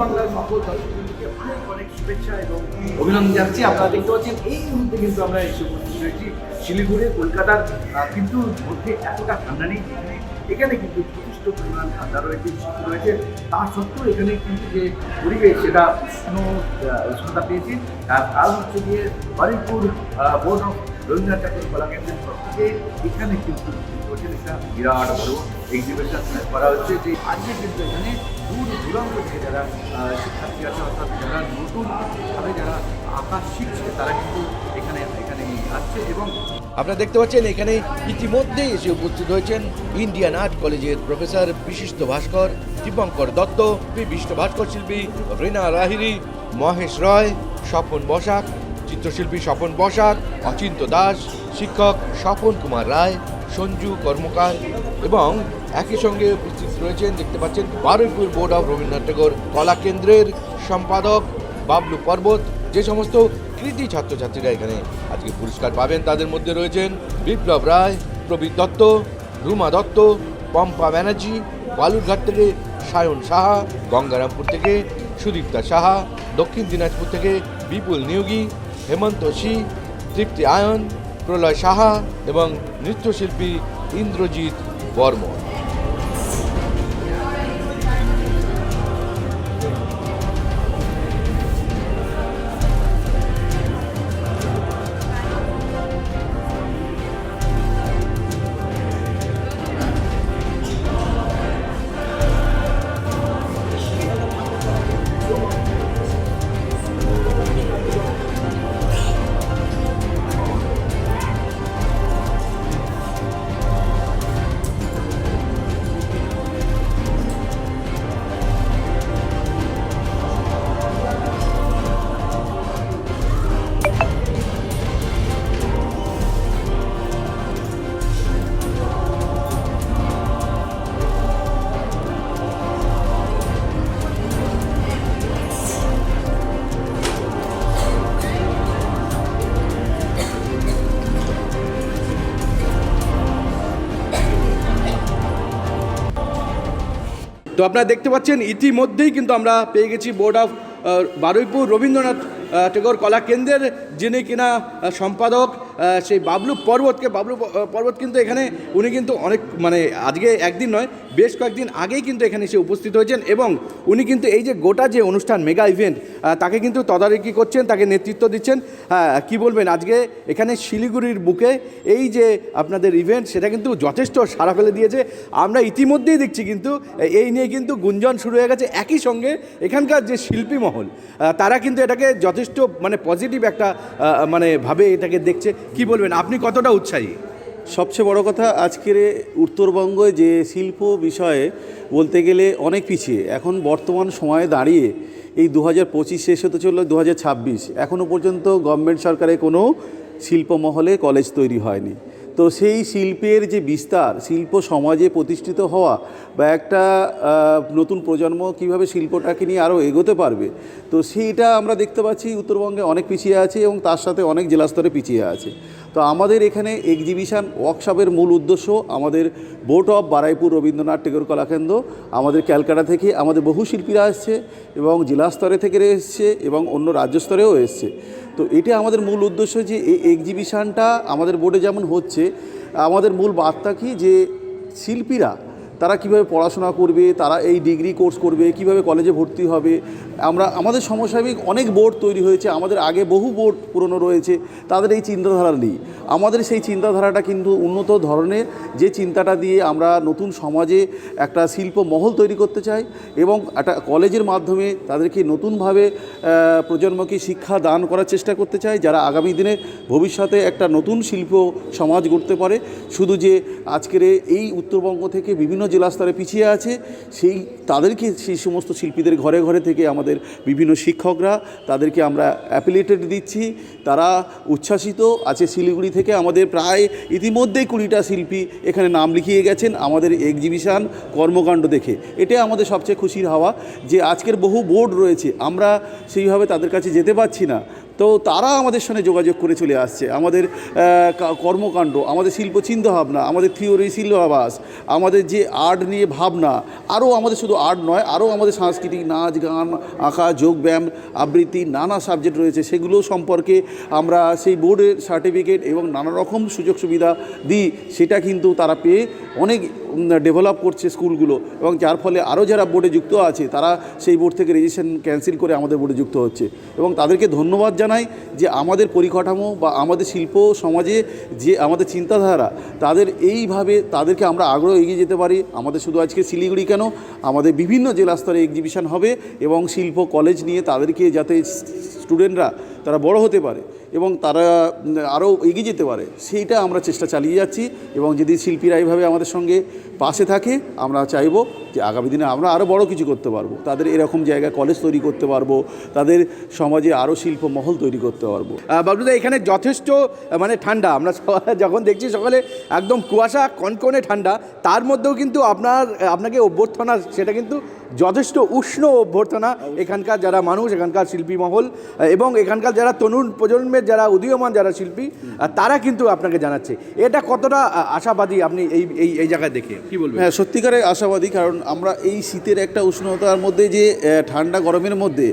বাংলার সকল দর্শকদেরকে অনেক অনেক শুভেচ্ছা এবং অভিনন্দন জানাচ্ছি। আপনারা দেখতে পাচ্ছেন, এই মুহূর্তে কিন্তু আমরা এসে উপস্থিত হয়েছি শিলিগুড়ি, কলকাতার কিন্তু মধ্যে এতটা ঠান্ডা নেই এখানে কিন্তু যথেষ্ট পরিমাণ ঠান্ডা রয়েছে শীত রয়েছে। তা সত্ত্বেও এখানে কিন্তু যে পরিবেশ, সেটা উষ্ণ উষ্ণতা পেয়েছে। তার কারণ হচ্ছে গিয়ে বারিপুর বোর্ড অফ রবীন্দ্রনাথ ঠাকুর কলা কেন্দ্রের তরফ থেকে এখানে কিন্তু বিরাট বড় এক্সিবিশন করা হচ্ছে। যে আজকে কিন্তু এখানে দূর দূরান্ত থেকে যারা শিক্ষার্থী আছে, অর্থাৎ যারা নতুনভাবে যারা আকাশ শিখছে, তারা কিন্তু এখানে এখানে আসছে এবং আপনারা দেখতে পাচ্ছেন এখানে ইতিমধ্যেই এসে উপস্থিত হয়েছেন ইন্ডিয়ান আর্ট কলেজের প্রফেসর বিশিষ্ট ভাস্কর, দীপঙ্কর দত্ত, বিশিষ্ট ভাস্কর শিল্পী রীনা রাহিরি, মহেশ রয়, স্বপন বসাক, চিত্রশিল্পী স্বপন বসাক, অচিন্ত দাস, শিক্ষক স্বপন কুমার রায় সঞ্জু কর্মকার এবং একই সঙ্গে উপস্থিত রয়েছেন, দেখতে পাচ্ছেন, বারুইপুর বোর্ড অফ রবীন্দ্রনাথ ঠাকুর। কলা কেন্দ্রের সম্পাদক বাবলু পর্বত। যে সমস্ত কৃতি ছাত্রছাত্রীরা এখানে আজকে পুরস্কার পাবেন, তাদের মধ্যে রয়েছেন বিপ্লব রায়, প্রবীর দত্ত, রুমা দত্ত, পম্পা ব্যানার্জি, বালুরঘাট থেকে সায়ন সাহা, গঙ্গারামপুর থেকে সুদীপ্তা সাহা, দক্ষিণ দিনাজপুর থেকে বিপুল নিয়োগী, হেমন্ত সি তৃপ্তি আয়ন প্রলয় সাহা এবং নৃত্যশিল্পী ইন্দ্রজিৎ বর্মন। তো আপনারা দেখতে পাচ্ছেন, ইতিমধ্যেই কিন্তু আমরা পেয়ে গেছি বোর্ড অফ বারুইপুর রবীন্দ্রনাথ টেগর কলা কেন্দ্রের, যিনি কিনা সম্পাদক। সেই বাবলু পর্বতকে, বাবলু পর্বত কিন্তু এখানে উনি কিন্তু অনেক মানে আজকে একদিন নয়, বেশ কয়েকদিন আগেই কিন্তু এখানে এসে উপস্থিত হয়েছেন এবং উনি কিন্তু এই যে গোটা যে অনুষ্ঠান, মেগা ইভেন্ট তাকে কিন্তু তদারকি করছেন, তাকে নেতৃত্ব দিচ্ছেন। হ্যাঁ কী বলবেন, আজকে এখানে শিলিগুড়ির বুকে এই যে আপনাদের ইভেন্ট সেটা কিন্তু যথেষ্ট সাড়া ফেলে দিয়েছে। আমরা ইতিমধ্যেই দেখছি কিন্তু, এই নিয়ে কিন্তু গুঞ্জন শুরু হয়ে গেছে। একই সঙ্গে এখানকার যে শিল্পী মহল তারা কিন্তু এটাকে যথেষ্ট মানে পজিটিভ একটা মানে ভাবে এটাকে দেখছে। কি বলবেন? আপনি কতটা উৎসাহী? সবচেয়ে বড় কথা আজকের উত্তরবঙ্গ যে শিল্প বিষয়ে বলতে গেলে অনেক পিছিয়ে। এখন বর্তমান সময়ে দাঁড়িয়ে এই দু হাজার পঁচিশ শেষ হতে চলল দু হাজার ছাব্বিশ। এখনও পর্যন্ত গভর্নমেন্ট সরকারের কোনো শিল্প মহলে কলেজ তৈরি হয়নি। তো সেই শিল্পের যে বিস্তার, শিল্প সমাজে প্রতিষ্ঠিত হওয়া বা একটা নতুন প্রজন্ম কীভাবে শিল্পটাকে নিয়ে আরও এগোতে পারবে, তো সেইটা আমরা দেখতে পাচ্ছি, উত্তরবঙ্গে অনেক পিছিয়ে আছে এবং তার সাথে অনেক জেলা স্তরে পিছিয়ে আছে। তো আমাদের এখানে এক্সিবিশান ওয়ার্কশপের মূল উদ্দেশ্য আমাদের বোর্ড অফ বারাইপুর রবীন্দ্রনাথ টেগোর কলাকেন্দ্র আমাদের ক্যালকাটা থেকে আমাদের বহু শিল্পীরা এসছে এবং জেলা স্তরে থেকে এসছে এবং অন্য রাজ্য স্তরেও এসছে। তো এটা আমাদের মূল উদ্দেশ্য যে এই এক্সিবিশানটা আমাদের বোর্ডে যেমন হচ্ছে, আমাদের মূল বার্তা কি যে শিল্পীরা তারা কীভাবে পড়াশোনা করবে, তারা এই ডিগ্রি কোর্স করবে, কীভাবে কলেজে ভর্তি হবে? আমরা, আমাদের সমসাময়িক অনেক বোর্ড তৈরি হয়েছে, আমাদের আগে বহু বোর্ড পুরনো রয়েছে, তাদের এই চিন্তাধারা নেই। আমাদের সেই চিন্তাধারাটা কিন্তু উন্নত ধরনের, যে চিন্তাটা দিয়ে আমরা নতুন সমাজে একটা শিল্প মহল তৈরি করতে চাই এবং একটা কলেজের মাধ্যমে তাদেরকে নতুনভাবে প্রজন্মকে শিক্ষা দান করার চেষ্টা করতে চাই, যারা আগামী দিনে ভবিষ্যতে একটা নতুন শিল্প সমাজ গড়তে পারে। শুধু যে আজকের এই উত্তরবঙ্গ থেকে বিভিন্ন জেলা স্তরে পিছিয়ে আছে, সেই তাদেরকে সেই সমস্ত শিল্পীদের ঘরে ঘরে থেকে আমাদের বিভিন্ন শিক্ষকরা তাদেরকে আমরা অ্যাপিলেটেড দিচ্ছি। তারা উচ্ছ্বাসিত আছে শিলিগুড়ি থেকে। আমাদের প্রায় ইতিমধ্যেই কুড়িটা শিল্পী এখানে নাম লিখিয়ে গেছেন আমাদের এক্সিবিশন কর্মকাণ্ড দেখে। এটাই আমাদের সবচেয়ে খুশির হাওয়া যে আজকের বহু বোর্ড রয়েছে, আমরা সেইভাবে তাদের কাছে যেতে পারছি না। তো তারা আমাদের সঙ্গে যোগাযোগ করে চলে আসছে। আমাদের কর্মকাণ্ড, আমাদের শিল্প চিন্তাভাবনা আমাদের থিওরি শিল্পাবাস আমাদের যে আর্ট নিয়ে ভাবনা, আরও আমাদের শুধু আর্ট নয়, আরও আমাদের সাংস্কৃতিক নাচ, গান, আঁকা যোগব্যায়াম আবৃত্তি, নানা সাবজেক্ট রয়েছে। সেগুলো সম্পর্কে আমরা সেই বোর্ডের সার্টিফিকেট এবং নানা রকম সুযোগ সুবিধা দিই, সেটা কিন্তু তারা পেয়ে অনেক ডেভেলপ করছে স্কুলগুলো এবং যার ফলে আরও যারা বোর্ডে যুক্ত আছে, তারা সেই বোর্ড থেকে রেজিস্ট্রেশন ক্যান্সেল করে আমাদের বোর্ডে যুক্ত হচ্ছে। এবং তাদেরকে ধন্যবাদ জানাই যে আমাদের পরিকাঠামো বা আমাদের শিল্প সমাজে যে আমাদের চিন্তাধারা, তাদের এইভাবে তাদেরকে আমরা আগ্রহ এগিয়ে যেতে পারি। আমাদের শুধু আজকে শিলিগুড়ি কেন, আমাদের বিভিন্ন জেলা স্তরে এক্সিবিশন হবে এবং শিল্প কলেজ নিয়ে তাদেরকে যাতে স্টুডেন্টরা তারা বড় হতে পারে। এবং তারা আরও এগিয়ে যেতে পারে। সেইটা আমরা চেষ্টা চালিয়ে যাচ্ছি এবং যদি শিল্পীরা এইভাবে আমাদের সঙ্গে পাশে থাকে আমরা চাইব যে আগামী দিনে আমরা আরও বড় কিছু করতে পারব। তাদের এরকম জায়গায় কলেজ তৈরি করতে পারব তাদের সমাজে আরও শিল্প মহল তৈরি করতে পারব। বাবলুদা এখানে যথেষ্ট মানে ঠান্ডা। আমরা যখন দেখছি সকালে একদম কুয়াশা কনকনে ঠান্ডা তার মধ্যেও কিন্তু আপনার আপনাকে অভ্যর্থনা সেটা কিন্তু যথেষ্ট উষ্ণ অভ্যর্থনা এখানকার যারা মানুষ এখানকার শিল্পী মহল এবং এখানকার যারা তরুণ প্রজন্মের যারা উদীয়মান, যারা শিল্পী তারা কিন্তু আপনাকে জানাচ্ছে। এটা কতটা আশাবাদী আপনি এই এই এই জায়গায় দেখে? কি বলবেন? হ্যাঁ সত্যিকারে আশাবাদী, কারণ আমরা এই শীতের একটা উষ্ণতার মধ্যে যে ঠান্ডা গরমের মধ্যে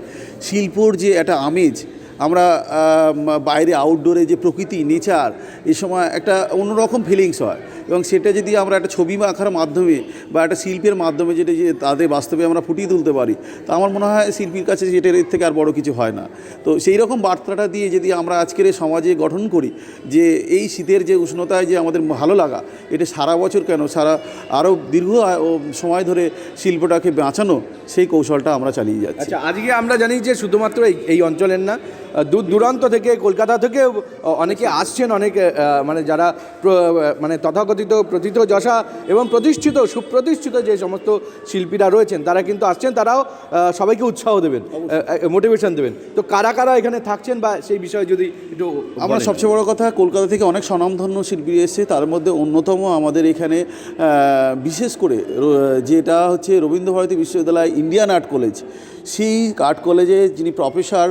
শিল্পর যে একটা আমেজ আমরা বাইরে আউটডোরে যে প্রকৃতি নেচার এই সময় একটা অন্যরকম ফিলিংস হয়। এবং সেটা যদি আমরা একটা ছবি আঁকার মাধ্যমে বা একটা শিল্পের মাধ্যমে যেটা যে তাদের বাস্তবে আমরা ফুটিয়ে তুলতে পারি, তা আমার মনে হয় শিল্পীর কাছে যেটার এর থেকে আর বড় কিছু হয় না। তো সেই রকম বার্তাটা দিয়ে যদি আমরা আজকের সমাজে গঠন করি, যে এই শীতের যে উষ্ণতায় যে আমাদের ভালো লাগা, এটা সারা বছর কেন, সারা আরও দীর্ঘ সময় ধরে শিল্পটাকে বাঁচানো, সেই কৌশলটা আমরা চালিয়ে যাচ্ছি। আচ্ছা আজকে আমরা জানি যে শুধুমাত্র এই অঞ্চলের না দূর দূরান্ত থেকে কলকাতা থেকে অনেকে আসছেন অনেক মানে যারা মানে তথাকথিত প্রথিত যশা এবং প্রতিষ্ঠিত সুপ্রতিষ্ঠিত যে সমস্ত শিল্পীরা রয়েছেন তারা কিন্তু আসছেন তারাও সবাইকে উৎসাহ দেবেন মোটিভেশন দেবেন। তো কারা কারা এখানে থাকছেন বা সেই বিষয়ে যদি একটু আমার সবচেয়ে বড় কথা কলকাতা থেকে অনেক স্বনামধন্য শিল্পী এসেছে তার মধ্যে অন্যতম আমাদের এখানে বিশেষ করে যেটা হচ্ছে রবীন্দ্রভারতী বিশ্ববিদ্যালয় ইন্ডিয়ান আর্ট কলেজ। সেই আর্ট কলেজে যিনি প্রফেসর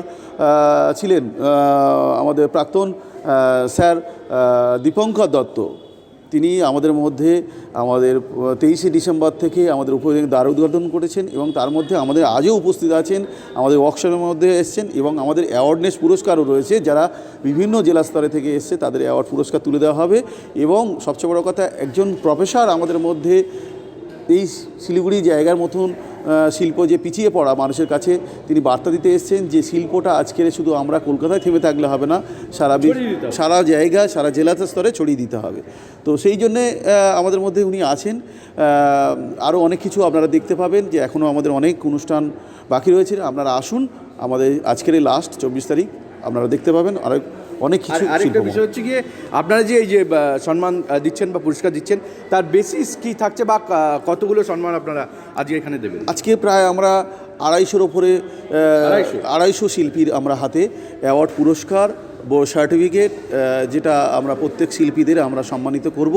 ছিলেন আমাদের প্রাক্তন স্যার দীপঙ্কর দত্ত। তিনি আমাদের মধ্যে আমাদের তেইশে ডিসেম্বর থেকে আমাদের উপরে দ্বার উদ্ঘাটন করেছেন এবং তার মধ্যে আমাদের আজও উপস্থিত আছেন, আমাদের ওয়ার্কশপের মধ্যে এসছেন এবং আমাদের অ্যাওয়ার্ডনেস পুরস্কারও রয়েছে। যারা বিভিন্ন জেলা স্তরে থেকে এসছে, তাদের অ্যাওয়ার্ড পুরস্কার তুলে দেওয়া হবে এবং সবচেয়ে বড় কথা, একজন প্রফেসর আমাদের মধ্যে এই শিলিগুড়ি জায়গার মতন শিল্প যে পিছিয়ে পড়া মানুষের কাছে তিনি বার্তা দিতে এসেছেন যে শিল্পটা আজকের শুধু আমরা কলকাতায় থেমে থাকলে হবে না সারা। সারা জায়গা সারা জেলা স্তরে ছড়িয়ে দিতে হবে। তো সেই জন্যে আমাদের মধ্যে উনি আছেন। আরও অনেক কিছু আপনারা দেখতে পাবেন যে এখনও আমাদের অনেক অনুষ্ঠান বাকি রয়েছে। আপনারা আসুন আমাদের আজকের লাস্ট চব্বিশ তারিখ আপনারা দেখতে পাবেন। আর অনেক কিছু আরেকটা বিষয় হচ্ছে গিয়ে আপনারা যে এই যে সম্মান দিচ্ছেন বা পুরস্কার দিচ্ছেন তার বেসিস কি থাকছে বা কতগুলো সম্মান আপনারা আজকে এখানে দেবেন আজকে প্রায় আমরা আড়াইশোর ওপরে? আড়াইশো শিল্পীর আমরা হাতে অ্যাওয়ার্ড পুরস্কার সার্টিফিকেট যেটা আমরা প্রত্যেক শিল্পীদের আমরা সম্মানিত করব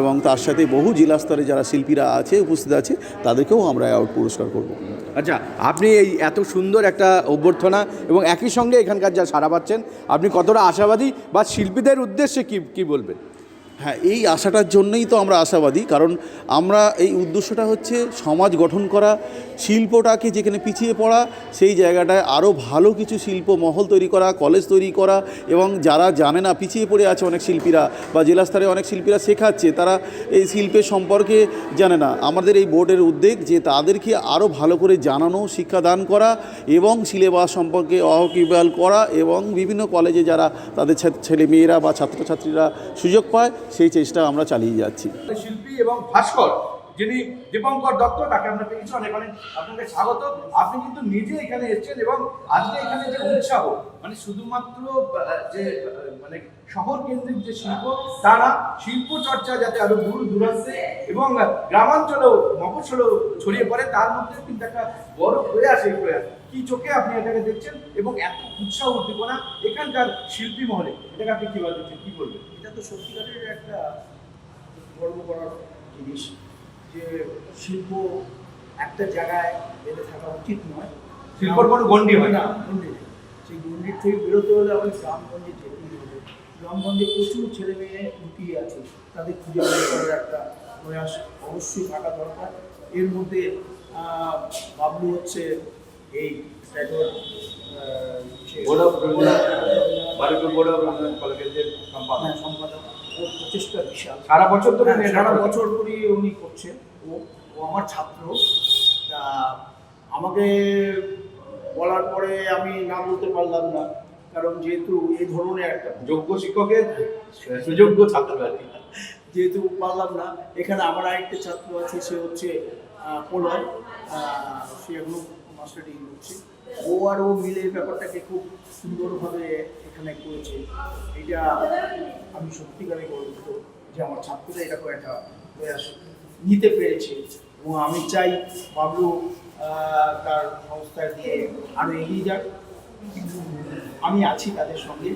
এবং তার সাথে বহু জেলা স্তরে যারা শিল্পীরা আছে উপস্থিত আছে তাদেরকেও আমরা অ্যাওয়ার্ড পুরস্কার করব। আচ্ছা আপনি এই এত সুন্দর একটা অভ্যর্থনা এবং একই সঙ্গে এখানকার যা সারা পাচ্ছেন আপনি কতটা আশাবাদী বা শিল্পীদের উদ্দেশ্যে কি কি বলবেন? হ্যাঁ এই আশাটার জন্যই তো আমরা আশাবাদী কারণ আমরা এই উদ্দেশ্যটা হচ্ছে সমাজ গঠন করা শিল্পটাকে যেখানে পিছিয়ে পড়া, সেই জায়গাটায় আরও ভালো কিছু শিল্প মহল তৈরি করা কলেজ তৈরি করা এবং যারা জানে না, পিছিয়ে পড়ে আছে অনেক শিল্পীরা বা জেলা স্তরে অনেক শিল্পীরা শেখাচ্ছে, তারা এই শিল্পের সম্পর্কে জানে না। আমাদের এই বোর্ডের উদ্যোগ যে তাদেরকে আরও ভালো করে জানানো, শিক্ষাদান করা এবং সিলেবাস সম্পর্কে অহকিবাল করা এবং বিভিন্ন কলেজে যারা তাদের ছেলে মেয়েরা বা ছাত্রছাত্রীরা সুযোগ পায়, সেই চেষ্টা আমরা চালিয়ে যাচ্ছি। শিল্পী এবং ভাস্কর যিনি দীপঙ্কর দত্ত, তাকে আমরা পেয়েছি অনেক অনেক আপনাকে স্বাগত। আপনি কিন্তু নিজে এখানে এসেছেন এবং আজকে এখানে যে উৎসাহ মানে শুধুমাত্র যে মানে শহর কেন্দ্রিক যে শিল্প, তারা শিল্প চর্চা যাতে আরও দূর দূরান্তে এবং গ্রামাঞ্চলেও মফস্বলেও ছড়িয়ে পড়ে, তার মধ্যে কিন্তু একটা বড় প্রয়াস এই প্রয়াস। কি চোখে আপনি এটাকে দেখছেন এবং এত উৎসাহ, উদ্দীপনা এখানকার শিল্পী মহলে? এটাকে আপনি কীভাবে দেখছেন? কি বলবেন? এটা তো সত্যিকারের একটা গর্ব করার জিনিস। যে শিল্প একটা জায়গায় বেঁধে থাকা উচিত নয়। শিল্পর কোনো গণ্ডি হয় না। গণ্ডি নেই। সেই গণ্ডির থেকে বেরোতে হলে আমাদের গ্রামগঞ্জে যেতেই হবে। গ্রামগঞ্জে প্রচুর ছেলে মেয়ে লুকিয়ে আছে তাদের খুঁজে বের করার একটা প্রয়াস অবশ্যই থাকা দরকার। এর মধ্যে বাবলু হচ্ছে এই সম্পাদক। হ্যাঁ, সম্পাদক। ওর প্রচেষ্টা বিশাল। সারা বছর ধরে হ্যাঁ, সারা বছর ধরে উনি করছেন। ও ও আমার ছাত্র। তা আমাকে বলার পরে আমি না বলতে পারলাম না কারণ যেহেতু এই ধরনের একটা যোগ্য শিক্ষকের সুযোগ্য ছাত্র আর কি। যেহেতু পারলাম না এখানে আমার আরেকটা ছাত্র আছে সে হচ্ছে আহ, প্রলয়। সে এখনও মাস্টার ডিগ্রি করছে। ও আর ও মিলে ব্যাপারটাকে খুব সুন্দরভাবে এখানে করেছে। এটা আমি সত্যিকারে গর্বিত যে আমার ছাত্ররা এরকম একটা প্রয়াস নিতে পেরেছে এবং আমি চাই বাবলু তার সংস্থা দিয়ে আরও এগিয়ে যাক। আমি আছি তাদের সঙ্গে।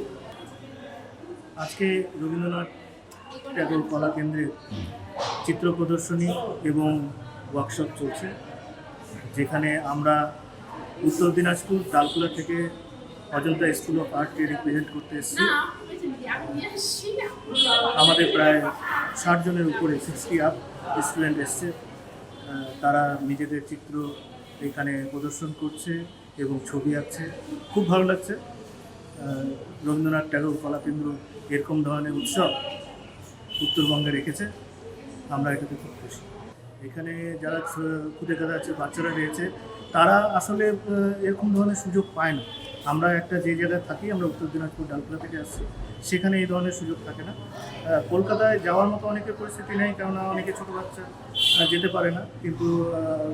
আজকে রবীন্দ্রনাথ ট্যাগর কলা কেন্দ্রের চিত্র প্রদর্শনী এবং ওয়ার্কশপ চলছে, যেখানে আমরা উত্তর দিনাজপুর ডালকুলা থেকে অজন্তা স্কুল অফ আর্টকে রিপ্রেজেন্ট করতে এসেছি। আমাদের প্রায় ষাট জনের উপরে সিক্সটি আপ স্টুডেন্ট এসছে। তারা নিজেদের চিত্র এখানে প্রদর্শন করছে এবং ছবি আঁকছে। খুব ভালো লাগছে। রবীন্দ্রনাথ ট্যাগর কলাকেন্দ্র এরকম ধরনের উৎসব উত্তরবঙ্গে রেখেছে। আমরা এটাতে খুব খুশি। এখানে যারা খুদে কাদা আছে, বাচ্চারা রয়েছে, তারা আসলে এরকম ধরনের সুযোগ পায় না। আমরা একটা যে জায়গায় থাকি, আমরা উত্তর দিনাজপুর ডালপুরা থেকে আসছি, সেখানে এই ধরনের সুযোগ থাকে না। কলকাতায় যাওয়ার মতো অনেকের পরিস্থিতি নেই, কেননা অনেকে ছোটো বাচ্চা যেতে পারে না। কিন্তু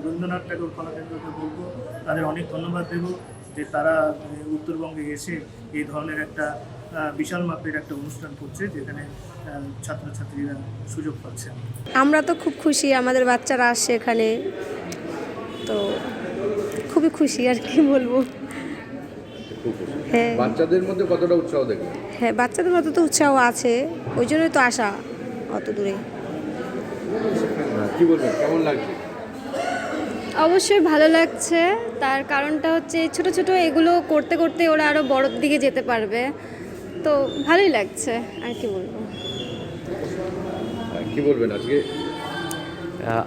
রবীন্দ্রনাথ ট্যাগর কলাকেন্দ্রকে বলব, তাদের অনেক ধন্যবাদ দেব যে তারা, উত্তরবঙ্গে এসে এই ধরনের একটা বিশাল মাপের একটা অনুষ্ঠান করছে যেখানে ছাত্রছাত্রীরা সুযোগ পাচ্ছে। আমরা তো খুব খুশি আমাদের বাচ্চারা আসছে এখানে। তো খুবই খুশি আর কি বলব। হ্যাঁ। বাচ্চাদের মধ্যে কতটা উৎসাহ হ্যাঁ বাচ্চাদের মতো তো উৎসাহ আছে ওই জন্যই তো আসা অত দূরে। কি বলবেন কেমন লাগছে? অবশ্যই ভালো লাগছে। তার কারণটা হচ্ছে ছোট ছোট এগুলো করতে করতে ওরা আরও বড়োর দিকে যেতে পারবে। তো ভালোই লাগছে আর কি বলব? কি বলবেন আজকে?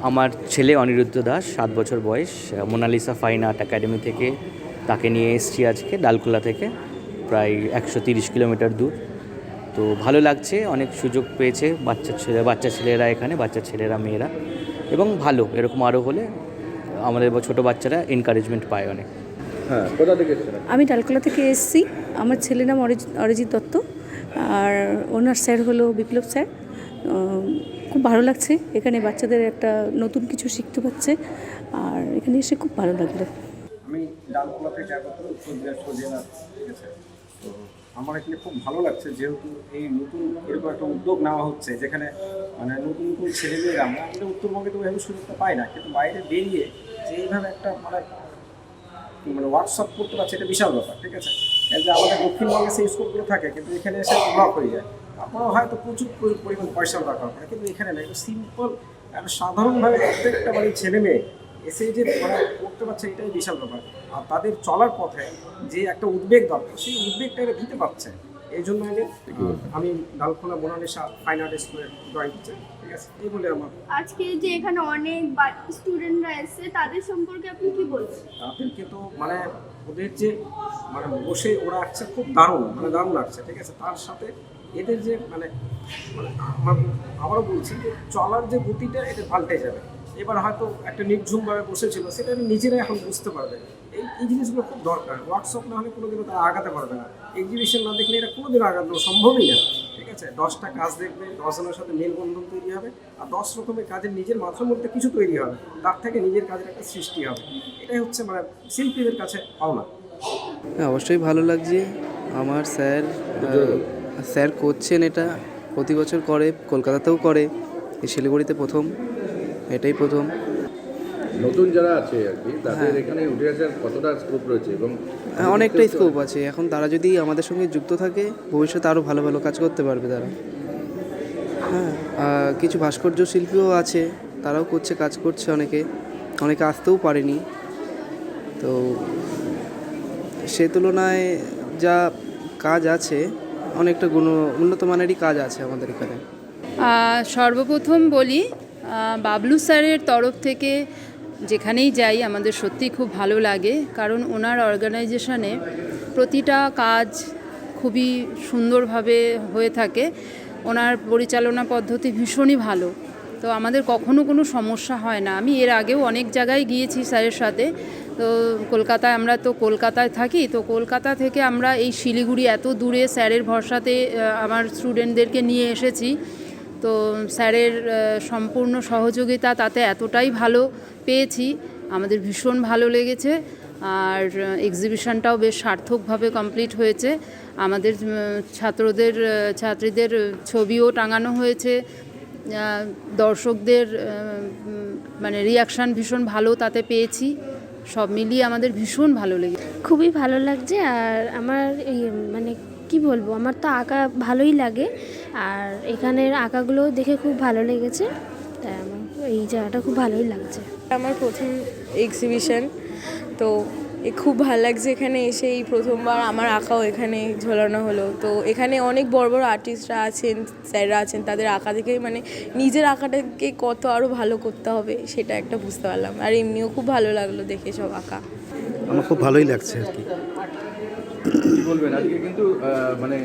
আমার ছেলে অনিরুদ্ধ দাস সাত বছর বয়স মোনালিসা ফাইন আর্ট একাডেমি থেকে তাকে নিয়ে এসেছি আজকে ডালকুলা থেকে প্রায় একশো তিরিশ কিলোমিটার দূর। তো ভালো লাগছে অনেক সুযোগ পেয়েছে বাচ্চা ছেলে বাচ্চা ছেলেরা এখানে বাচ্চা ছেলেরা মেয়েরা। এবং ভালো এরকম আরও হলে আমাদের ছোটো বাচ্চারা এনকারেজমেন্ট পায় অনেক। হ্যাঁ কোথা থেকে এসেছেন আমি ডালকোলা থেকে এসেছি। আমার ছেলের নাম অরিজ- অরিজিৎ দত্ত আর ওনার স্যার হলো বিপ্লব স্যার। খুব ভালো লাগছে। এখানে বাচ্চাদের একটা নতুন কিছু শিখতে পাচ্ছে আর এখানে এসে খুব ভালো লাগল। আমি ডালকোলা থেকে আগত তো আমার এখানে খুব ভালো লাগছে যেহেতু এই নতুন এরকম একটা উদ্যোগ নেওয়া হচ্ছে যেখানে মানে নতুন নতুন ছেলেমেয়েরা আমরা আমাদের উত্তরবঙ্গে তো এভাবে সুযোগটা পাই না কিন্তু বাইরে বেরিয়ে যে এইভাবে একটা মানে মানে হোয়াটসঅ্যাপ করতে পারছে, এটা বিশাল ব্যাপার, ঠিক আছে? যে আমাদের দক্ষিণবঙ্গে সেই স্কুলগুলো থাকে, কিন্তু এখানে এসে ব্লক হয়ে যায়। তারপরেও হয়তো প্রচুর প্রচুর পরিমাণ পয়সার দরকার পড়ে কিন্তু এখানে না একটু সিম্পল একটা সাধারণভাবে প্রত্যেকটা বাড়ির ছেলে মেয়ে এসে যে মানে করতে পারছে, এটাই বিশাল ব্যাপার। আর তাদের চলার পথে যে একটা উদ্বেগ দরকার, সেই উদ্বেগটা এরা দিতে পারছে এই জন্য আমি আমি ডালখোলা মোনালিসা ফাইন আর্ট স্কুলের ড্রয়িং টিচার ঠিক আছে? এই বলে আমার। আজকে যে এখানে অনেক স্টুডেন্টরা এসছে তাদের সম্পর্কে আপনি কি বলবেন তাদেরকে তো মানে ওদের যে মানে বসে ওরা আঁকছে খুব দারুণ মানে দারুণ লাগছে ঠিক আছে? তার সাথে এদের যে মানে মানে আমার আবারও বলছি যে চলার যে গতিটা এটা পাল্টে যাবে। এবার হয়তো একটা নির্ঝুমভাবে বসেছিল সেটা নিজেরাই এখন বুঝতে পারবে। এই এই জিনিসগুলো খুব দরকার। ওয়ার্কশপ না হলে কোনোদিনও তারা আগাতে পারবে না। এক্সিবিশন না দেখলে এটা কোনোদিনও আগানো সম্ভবই না। ঠিক আছে? দশটা কাজ দেখবে দশজনের সাথে মেলবন্ধন তৈরি হবে আর দশ রকমের কাজের নিজের মাথার মধ্যে কিছু তৈরি হবে। তার থেকে নিজের কাজের একটা সৃষ্টি হবে। এটাই হচ্ছে মানে শিল্পীদের কাছে পাওনা। হ্যাঁ অবশ্যই ভালো লাগছে। আমার স্যার স্যার করছেন এটা। প্রতি বছর করে কলকাতাতেও করে। এই শিলিগুড়িতে প্রথম। এটাই প্রথম। নতুন যারা আছে আর কি তাদের এখানে উঠে আসার কতটা স্কোপ রয়েছে এবং হ্যাঁ, অনেকটাই স্কোপ আছে। এখন তারা যদি আমাদের সঙ্গে যুক্ত থাকে ভবিষ্যতে আরও ভালো ভালো কাজ করতে পারবে তারা। হ্যাঁ কিছু ভাস্কর্য শিল্পীও আছে তারাও করছে কাজ করছে অনেকে। অনেকে আসতেও পারেনি। তো সে তুলনায় যা কাজ আছে অনেকটা গুণ উন্নত মানেরই কাজ আছে আমাদের এখানে। সর্বপ্রথম বলি বাবলু স্যারের তরফ থেকে যেখানেই যাই, আমাদের সত্যি খুব ভালো লাগে। কারণ ওনার অর্গানাইজেশনে প্রতিটা কাজ খুবই সুন্দরভাবে হয়ে থাকে। ওনার পরিচালনা পদ্ধতি ভীষণই ভালো। তো আমাদের কখনো কোনো সমস্যা হয় না। আমি এর আগেও অনেক জায়গায় গিয়েছি স্যারের সাথে। তো কলকাতায় আমরা তো কলকাতায় থাকি। তো কলকাতা থেকে আমরা এই শিলিগুড়ি এত দূরে স্যারের ভরসাতে আমার স্টুডেন্টদেরকে নিয়ে এসেছি। তো স্যারের সম্পূর্ণ সহযোগিতা তাতে এতটাই ভালো পেয়েছি। আমাদের ভীষণ ভালো লেগেছে আর এক্সিবিশনটাও বেশ সার্থকভাবে কমপ্লিট হয়েছে। আমাদের ছাত্রদের ছাত্রীদের ছবিও টাঙানো হয়েছে। দর্শকদের মানে রিয়াকশান ভীষণ ভালো তাতে পেয়েছি। সব মিলিয়ে আমাদের ভীষণ ভালো লেগেছে খুবই ভালো লাগছে আর আমার মানে কি বলব, আমার তো আঁকা ভালোই লাগে। আর এখানের আঁকাগুলো দেখে খুব ভালো লেগেছে। তাই আমার এই জায়গাটা খুব ভালোই লাগছে। আমার প্রথম এক্সিবিশন তো এ খুব ভালো লাগছে এখানে এসে এই প্রথমবার আমার আঁকাও এখানে ঝোলানো হলো। তো এখানে অনেক বড় বড় আর্টিস্টরা আছেন স্যাররা আছেন তাদের আঁকা দেখে মানে নিজের আঁকাটাকে কত আরও ভালো করতে হবে সেটা একটা বুঝতে পারলাম। আর এমনিও খুব ভালো লাগল দেখে সব আঁকা। আমার খুব ভালোই লাগছে আর কি। কি বলবেন? আজকে কিন্তু মানে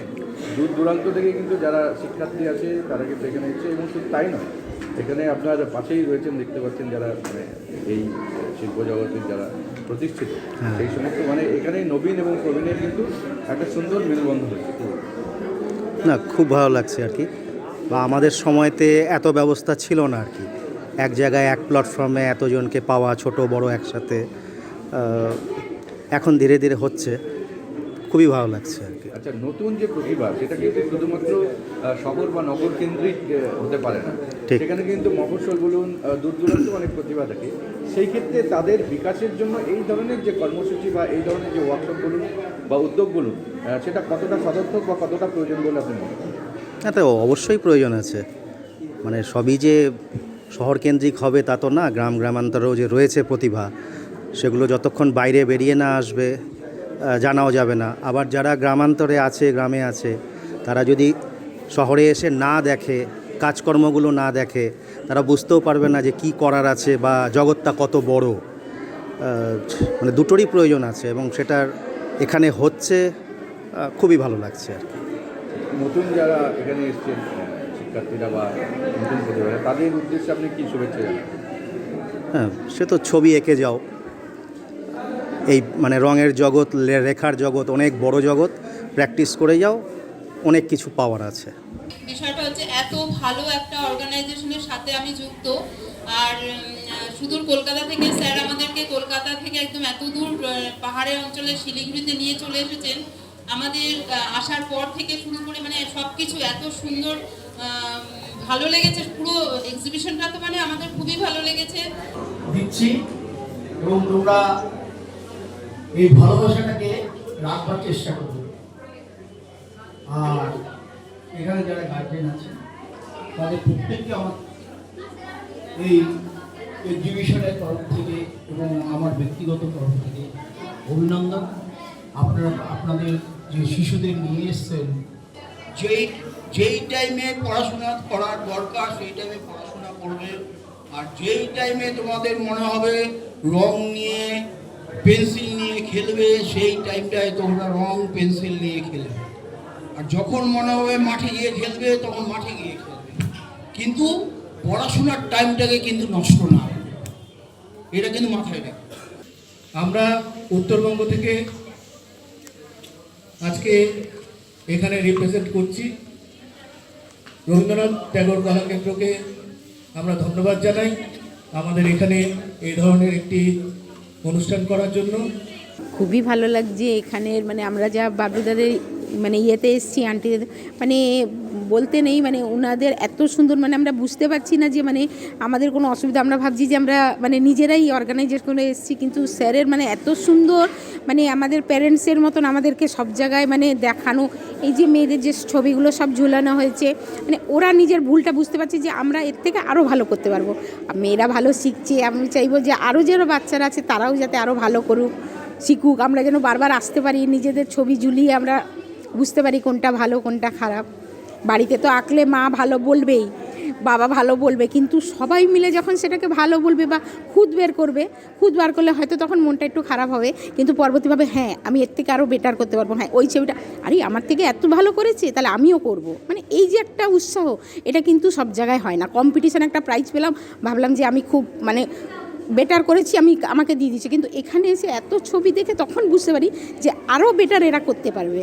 দূর দূরান্ত থেকে কিন্তু যারা শিক্ষার্থী আছে তারা কিন্তু এখানে এসেছে। এবং শুধু তাই নয়। এখানে আপনার পাশেই রয়েছেন দেখতে পাচ্ছেন যারা মানে এই শিল্প জগতের যারা প্রতিষ্ঠিত। সেই সমস্ত মানে এখানে নবীন এবং প্রবীণের কিন্তু একটা সুন্দর মেলবন্ধন হয়েছে। না খুব ভালো লাগছে আর কি। বা আমাদের সময়তে এত ব্যবস্থা ছিল না আর কি। এক জায়গায় এক প্ল্যাটফর্মে এতজনকে পাওয়া ছোট বড় একসাথে এখন ধীরে ধীরে হচ্ছে। খুবই ভালো লাগছে আচ্ছা নতুন যে প্রতিভা সেটা কিন্তু শুধুমাত্র শহর বা নগর কেন্দ্রিক হতে পারে না। সেখানে কিন্তু মফস্বল বলুন দূর দূরান্ত অনেক প্রতিভা থাকে। সেই ক্ষেত্রে তাদের বিকাশের জন্য এই ধরনের যে কর্মসূচি বা এই ধরনের যে ওয়ার্কশপ বলুন বা উদ্যোগ বলুন সেটা কতটা সদর্থক বা কতটা প্রয়োজন বলে আপনি মনে করেন? না তো অবশ্যই প্রয়োজন আছে। মানে সবই যে শহর কেন্দ্রিক হবে তা তো না গ্রাম গ্রামান্তরেও যে রয়েছে প্রতিভা সেগুলো যতক্ষণ বাইরে বেরিয়ে না আসবে জানাও যাবে না। আবার যারা গ্রামান্তরে আছে গ্রামে আছে তারা যদি শহরে এসে না দেখে কাজকর্মগুলো না দেখে তারা বুঝতেও পারবে না যে কি করার আছে বা জগৎটা কত বড়। মানে দুটোরই প্রয়োজন আছে এবং সেটার এখানে হচ্ছে খুবই ভালো লাগছে আর কি। নতুন যারা এখানে এসছেন শিক্ষার্থীরা বা নতুন তাদের উদ্দেশ্যে আপনি কি শুভেচ্ছা হ্যাঁ সে তো ছবি এঁকে যাও। এই মানে রঙের জগৎ রেখার জগৎ অনেক বড় জগৎ প্র্যাকটিস করে যাও অনেক কিছু পাওয়ার আছে। বিষয়টা হচ্ছে এত ভালো একটা অর্গানাইজেশনের সাথে আমি যুক্ত। আর সুদূর কলকাতা থেকে স্যার আমাদেরকে কলকাতা থেকে একদম এত দূর পাহাড়ের অঞ্চলে শিলিগুড়িতে নিয়ে চলে এসেছেন। আমাদের আসার পর থেকে শুরু করে মানে সব কিছু এত সুন্দর ভালো লেগেছে। পুরো এক্সিবিশনটা তো মানে আমাদের খুবই ভালো লেগেছে। দিচ্ছি এবং তোমরা এই ভালোবাসাটাকে রাখবার চেষ্টা করবে। আর এখানে যারা গার্জেন আছে তাদের প্রত্যেককে আমার এই এক্সিবিশনের তরফ থেকে এবং আমার ব্যক্তিগত তরফ থেকে অভিনন্দন। আপনারা, আপনাদের যে শিশুদের নিয়ে এসছেন, যেই যেই টাইমে পড়াশোনা করার দরকার, সেই টাইমে পড়াশোনা করবে। আর যেই টাইমে তোমাদের মনে হবে রং নিয়ে পেন্সিল নিয়ে খেলবে, সেই টাইমটায় তোমরা রং পেন্সিল নিয়ে খেলবে। আর যখন মনে হবে মাঠে গিয়ে খেলবে, তখন মাঠে গিয়ে খেলবে। কিন্তু পড়াশোনার টাইমটাকে কিন্তু নষ্ট না এটা কিন্তু মাথায় রাখবে আমরা উত্তরবঙ্গ থেকে আজকে এখানে রিপ্রেজেন্ট করছি রবীন্দ্রনাথ ট্যাগোর কলাকেন্দ্রকে আমরা ধন্যবাদ জানাই। আমাদের এখানে এই ধরনের একটি অনুষ্ঠান করার জন্য? খুবই ভালো লাগছে এখানের মানে আমরা যা বাবুদাদের মানে ইয়েতে এসছি আন্টিদের মানে বলতে নেই মানে ওনাদের এত সুন্দর মানে আমরা বুঝতে পারছি না যে মানে আমাদের কোনো অসুবিধা, আমরা ভাবছি যে, আমরা মানে নিজেরাই অর্গানাইজেশন করে এসেছি, কিন্তু স্যারের মানে এত সুন্দর মানে আমাদের প্যারেন্টসের মতন আমাদেরকে সব জায়গায় মানে দেখানো, এই যে মেয়েদের যে ছবিগুলো সব ঝুলানো হয়েছে মানে ওরা নিজের ভুলটা বুঝতে পারছে যে, আমরা এর থেকে আরও ভালো করতে পারব। মেয়েরা ভালো শিখছে, আমি চাইব যে আরও যারা বাচ্চারা আছে, তারাও যাতে আরও ভালো করুক, শিখুক, আমরা যেন বারবার আসতে পারি, নিজেদের ছবি ঝুলিয়ে আমরা বুঝতে পারি কোনটা ভালো, কোনটা খারাপ। বাড়িতে তো আঁকলে মা ভালো বলবেই, বাবা ভালো বলবে, কিন্তু সবাই মিলে যখন সেটাকে ভালো বলবে বা খুদ বের করবে, খুদ বার করলে হয়তো তখন মনটা একটু খারাপ হবে, কিন্তু পরবর্তীভাবে হ্যাঁ আমি এর থেকে আরও বেটার করতে পারব। হ্যাঁ ওই ছবিটা, আরে আমার থেকে এত ভালো করেছে, তাহলে আমিও করব। মানে এই যে একটা উৎসাহ, এটা কিন্তু সব জায়গায় হয় না। কম্পিটিশান একটা প্রাইজ পেলাম, ভাবলাম যে আমি খুব মানে বেটার করেছি, আমি আমাকে দিয়ে দিচ্ছি কিন্তু এখানে এসে এত ছবি দেখে তখন বুঝতে পারি যে আরও বেটার এরা করতে পারবে।